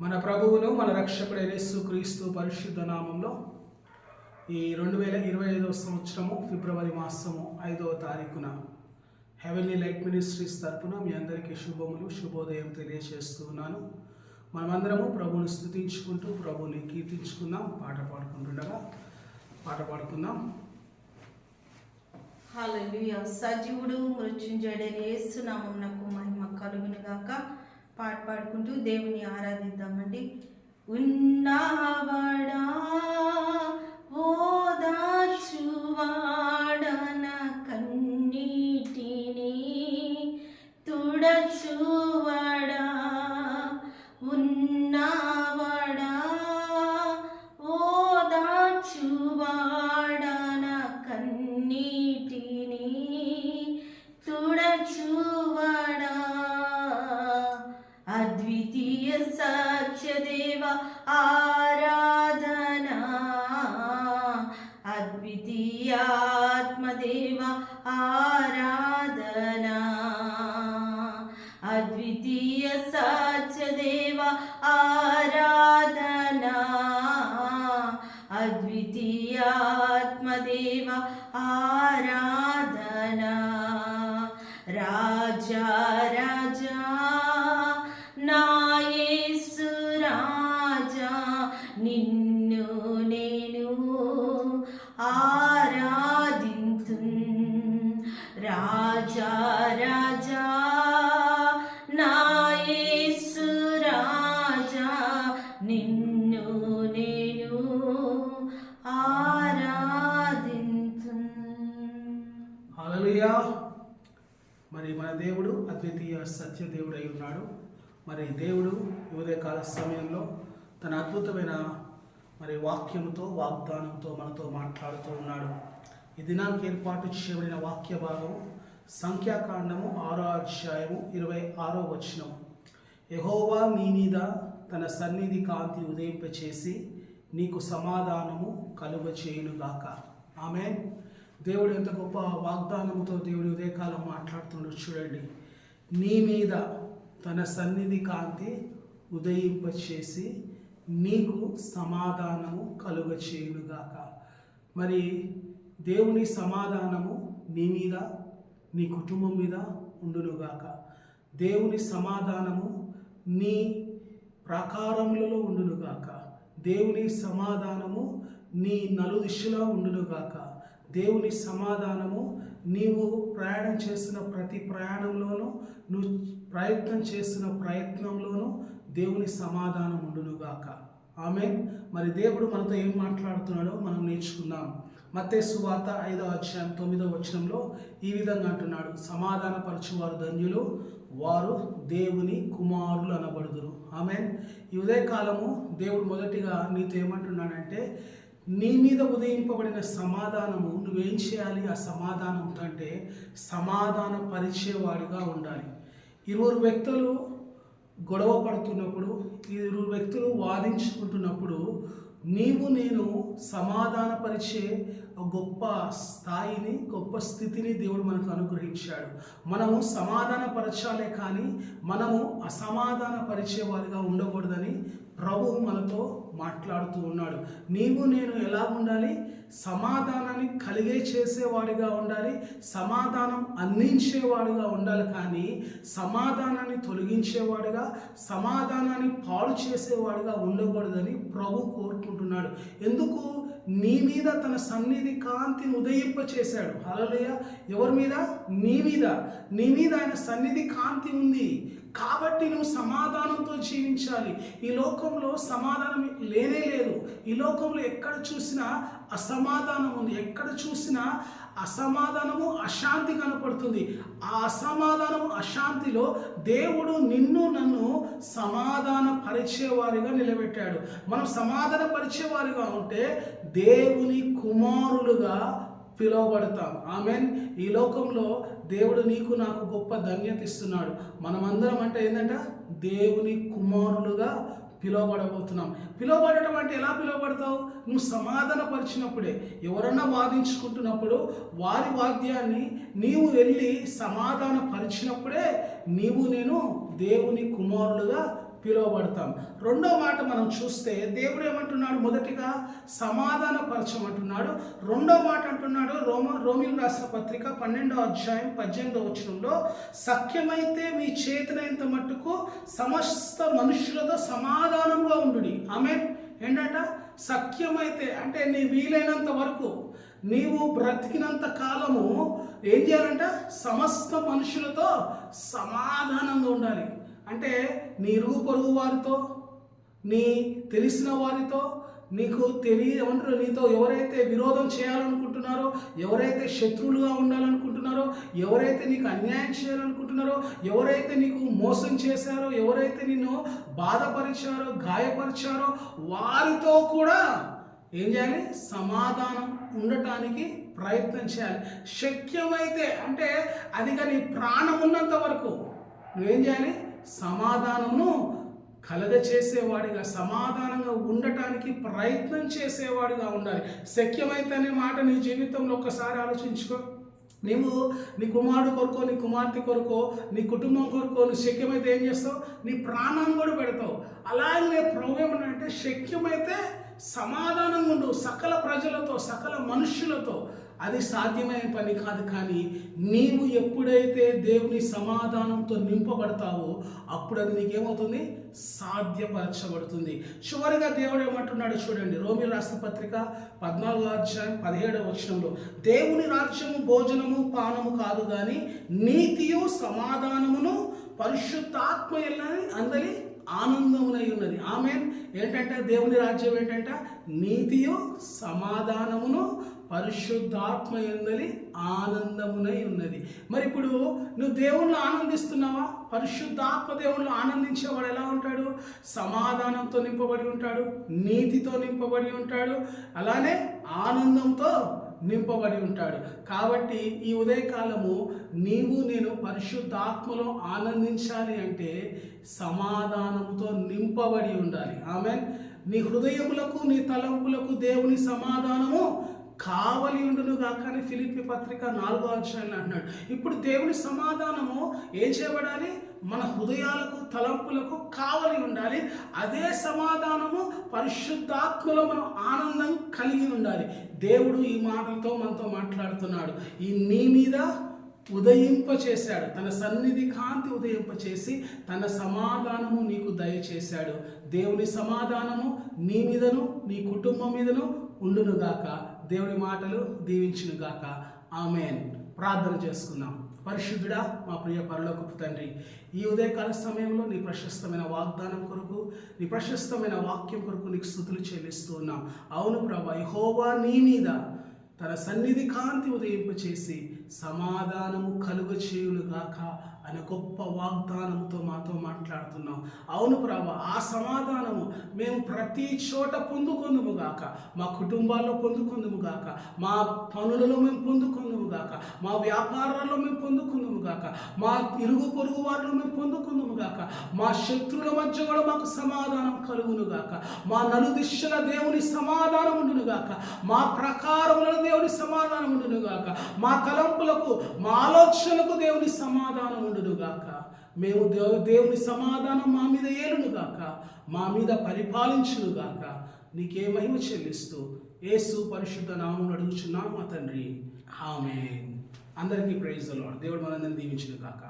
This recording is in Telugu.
మన ప్రభువును మన రక్షకుడైన యేసుక్రీస్తు పరిశుద్ధ నామంలో ఈ రెండు వేల ఇరవై ఐదవ సంవత్సరము ఫిబ్రవరి మాసము ఐదవ తారీఖున హెవెన్లీ లైట్ మినిస్ట్రీస్ తరపున మీ అందరికీ శుభములు శుభోదయం తెలియజేస్తున్నాను మనమందరము ప్రభువుని స్థుతించుకుంటూ ప్రభువుని కీర్తించుకుందాం పాట పాడుకుంటుండగా పాట పాడుకుందాం. హాలూయ సజీవుడు మృత్యుంజయుడైన యేసునామం నాకు మహిమ కలుగును గాక పాట పాడుకుంటూ దేవుని ఆరాధిద్దామండి. ఉన్నావాడా? देवा आराधना। దేవుడు అద్వితీయ సత్య దేవుడు అయి ఉన్నాడు. మరి దేవుడు ఈ ఉదయకాల సమయంలో తన అద్భుతమైన మరి వాక్యముతో వాగ్దానంతో మనతో మాట్లాడుతూ ఉన్నాడు. ఈ దినానికి ఏర్పాటు చేయబడిన వాక్య భాగం సంఖ్యాకాండము ఆరో అధ్యాయము ఇరవై ఆరో వచనం. యహోవా నీ మీద తన సన్నిధి కాంతి ఉదయింపచేసి నీకు సమాధానము కలుగ చేయునుగాక ఆమె దేవుడు ఎంత గొప్ప వాగ్దానంతో దేవుడి ఉదయకాలం మాట్లాడుతున్నాడు చూడండి. నీ మీద తన సన్నిధి కాంతి ఉదయింపచేసి నీకు సమాధానము కలుగ చేయునుగాక మరి దేవుని సమాధానము నీ మీద నీ కుటుంబం మీద ఉండునుగాక. దేవుని సమాధానము నీ ప్రాకారములలో ఉండునుగాక. దేవుని సమాధానము నీ నలుదిశలో ఉండునుగాక. దేవుని సమాధానము నీవు ప్రయాణం చేస్తున్న ప్రతి ప్రయాణంలోనూ నువ్వు ప్రయత్నం చేస్తున్న ప్రయత్నంలోనూ దేవుని సమాధానం ఉండునుగాక ఆమె మరి దేవుడు మనతో ఏం మాట్లాడుతున్నాడో మనం నేర్చుకుందాం. మత్తే సువార్త ఐదో అధ్యాయం తొమ్మిదో వచనంలో ఈ విధంగా అంటున్నాడు. సమాధానపరచువారు ధన్యులు వారు దేవుని కుమారులు అనబడుదురు. ఆమె ఈ ఉదయకాలము దేవుడు మొదటిగా నీతో ఏమంటున్నాడంటే నీ మీద ఉదయింపబడిన సమాధానము నువ్వేం చేయాలి? ఆ సమాధానంతో అంటే సమాధాన పరిచేవాడిగా ఉండాలి. ఇరువురు వ్యక్తులు గొడవ పడుతున్నప్పుడు ఇరువురు వ్యక్తులు వాదించుకుంటున్నప్పుడు నీవు నేను సమాధానపరిచే పరిచే గొప్ప స్థాయిని గొప్ప స్థితిని దేవుడు మనకు అనుగ్రహించాడు. మనము సమాధానపరచాలే కానీ మనము అసమాధాన పరిచేవారిగా ఉండకూడదని ప్రభు మనతో మాట్లాడుతూ ఉన్నాడు. నీవు నేను ఎలా ఉండాలి? సమాధానాన్ని కలిగే చేసేవాడిగా ఉండాలి. సమాధానం అందించేవాడిగా ఉండాలి. కానీ సమాధానాన్ని తొలగించేవాడిగా సమాధానాన్ని పాడు చేసేవాడిగా ఉండకూడదని ప్రభు కోరుకుంటున్నాడు. ఎందుకు? నీ మీద తన సన్నిధి కాంతిని ఉదయింప చేశాడు హలలుయ ఎవరి మీద? నీ మీద. నీ మీద ఆయన సన్నిధి కాంతి ఉంది. కాబట్టి నువ్వు సమాధానంతో జీవించాలి. ఈ లోకంలో సమాధానం లేనే లేదు. ఈ లోకంలో ఎక్కడ చూసినా అసమాధానం ఉంది. ఎక్కడ చూసినా అసమాధానము అశాంతి కనపడుతుంది. ఆ అసమాధానము అశాంతిలో దేవుడు నిన్ను నన్ను సమాధాన పరిచేవారిగా నిలబెట్టాడు. మనం సమాధాన పరిచేవారిగా ఉంటే దేవుని కుమారులుగా పిలువబడతాం. ఆమెన్. ఈ లోకంలో దేవుడు నీకు నాకు గొప్ప ధన్యత ఇస్తున్నాడు. మనమందరం అంటే ఏంటంటే దేవుని కుమారులుగా పిలువబడబోతున్నాం. పిలువబడటం అంటే ఎలా పిలువబడతావు? నువ్వు సమాధానపరిచినప్పుడే ఎవరన్నా వాదించుకుంటున్నప్పుడు వారి వాద్యాన్ని నీవు వెళ్ళి సమాధానపరిచినప్పుడే నీవు నేను దేవుని కుమారులుగా పిలువబడతాం. రెండో మాట మనం చూస్తే దేవుడు ఏమంటున్నాడు? మొదటిగా సమాధాన పరచమంటున్నాడు రెండో మాట అంటున్నాడు రోమ రోమిల్ రాష్ట్ర పత్రిక పన్నెండో అధ్యాయం పద్దెనిమిదో వచనంలో సఖ్యమైతే మీ చేతనైనంత మట్టుకు సమస్త మనుషులతో సమాధానంగా ఉండుడి. ఆమె ఏంటంట? సఖ్యమైతే అంటే నీ వీలైనంత వరకు నీవు బ్రతికినంత కాలము ఏం చేయాలంట? సమస్త మనుషులతో సమాధానంగా ఉండాలి. అంటే నీ ఇరుగు పొరుగు వారితో నీ తెలిసిన వారితో నీకు తెలియ ఏమంటారు నీతో ఎవరైతే విరోధం చేయాలనుకుంటున్నారో ఎవరైతే శత్రువులుగా ఉండాలనుకుంటున్నారో ఎవరైతే నీకు అన్యాయం చేయాలనుకుంటున్నారో ఎవరైతే నీకు మోసం చేశారో ఎవరైతే నిన్ను బాధపరిచారో గాయపరిచారో వారితో కూడా ఏం చేయాలి? సమాధానం ఉండటానికి ప్రయత్నం చేయాలి. శక్యమైతే అంటే అది కానీ ప్రాణం ఉన్నంత వరకు నువ్వేం చేయాలి? సమాధానమును కలగ చేసేవాడిగా సమాధానంగా ఉండటానికి ప్రయత్నం చేసేవాడిగా ఉండాలి. శక్యమైతే అనే మాట నీ జీవితంలో ఒక్కసారి ఆలోచించుకో. నీవు నీ కుమారుడు కొరకో నీ కుమార్తె కొరకో నీ కుటుంబం కొరకో నీ శక్యమైతే ఏం చేస్తావు? నీ ప్రాణాన్ని కూడా పెడతావు. అలాగే ప్రోగ్రామ్ ఏంటంటే శక్యమైతే సమాధానంగా ఉండు. సకల ప్రజలతో సకల మనుషులతో అది సాధ్యమైన పని కాదు కానీ నీవు ఎప్పుడైతే దేవుని సమాధానంతో నింపబడతావో అప్పుడు అది నీకేమవుతుంది? సాధ్యపరచబడుతుంది. చివరిగా దేవుడు ఏమంటున్నాడు చూడండి. రోమి రాష్ట్ర పత్రిక పద్నాలుగో అధ్యాయం పదిహేడవ వచనంలో దేవుని రాజ్యము భోజనము పానము కాదు కానీ నీతియు సమాధానమును పరిశుద్ధాత్మ అందరి ఆనందమునై ఉన్నది. ఆమె ఏంటంటే దేవుని రాజ్యం ఏంటంటే నీతియు సమాధానమును పరిశుద్ధాత్మ ఎందలి ఆనందమునై ఉన్నది. మరి ఇప్పుడు నువ్వు దేవుళ్ళు ఆనందిస్తున్నావా? పరిశుద్ధాత్మ దేవుళ్ళు ఆనందించేవాడు ఎలా ఉంటాడు? సమాధానంతో నింపబడి ఉంటాడు నీతితో నింపబడి ఉంటాడు అలానే ఆనందంతో నింపబడి ఉంటాడు. కాబట్టి ఈ ఉదయకాలము నీవు నేను పరిశుద్ధాత్మలో ఆనందించాలి అంటే సమాధానంతో నింపబడి ఉండాలి. ఆమె నీ హృదయములకు నీ తలంపులకు దేవుని సమాధానము కావలి ఉండును గాక అని ఫిలిపి పత్రిక నాలుగో అధ్యాయంలో అంటున్నాడు. ఇప్పుడు దేవుని సమాధానము ఏం చేయబడాలి? మన హృదయాలకు తలంపులకు కావలి ఉండాలి. అదే సమాధానము పరిశుద్ధాత్మలో మనం ఆనందం కలిగి ఉండాలి. దేవుడు ఈ మాటలతో మనతో మాట్లాడుతున్నాడు. ఈ నీ మీద ఉదయింప చేశాడు. తన సన్నిధి కాంతి ఉదయింప చేసి తన సమాధానము నీకు దయచేశాడు. దేవుని సమాధానము నీ మీదను నీ కుటుంబం మీదను ఉండునుగాక. దేవుని మాటలు దీవించునుగాక. ఆమెన్. ప్రార్థన చేసుకుందాం. పరిశుద్ధుడా మా ప్రియ పరలోకపు తండ్రి ఈ ఉదయకాల సమయంలో నీ ప్రశస్తమైన వాగ్దానం కొరకు నీ ప్రశస్తమైన వాక్యం కొరకు నీకు స్థుతులు చెల్లిస్తూ ఉన్నాం. అవును ప్రభా యహోవా నీ మీద తన సన్నిధి కాంతి ఉదయింపచేసి సమాధానము కలుగ చేయునుగాక అనే గొప్ప వాగ్దానంతో మాతో మాట్లాడుతున్నాం అవును ప్రభా ఆ సమాధానము మేము ప్రతి చోట పొందుకుందుముగాక మా కుటుంబాల్లో పొందుకుందుముగాక మా పనులలో మేము పొందుకుందుము గాక మా వ్యాపారాల్లో మేము పొందుకుందుముగాక మా ఇరుగు పొరుగు వారిలో మేము పొందుకుందుముగాక మా శత్రుల మధ్య కూడా మాకు సమాధానం కలుగును గాక మా నలుదిశల దేవుని సమాధానం ఉండునుగాక మా ప్రకారములను దేవుని సమాధానం ఉండునుగాక మా తలంపులకు మా ఆలోచనలకు దేవుని సమాధానం ఉండునుగాక మేము దేవు దేవుని సమాధానం మా మీద ఏలునుగాక మా మీద పరిపాలించునుగాక నీకే మహిమ చెల్లిస్తూ ఏసు పరిశుద్ధ నామం అడుగుచున్నాం మా తండ్రి. ఆమె అందరికీ ప్రైజ్ దేవుడు మనందరినీ దీవించును కాక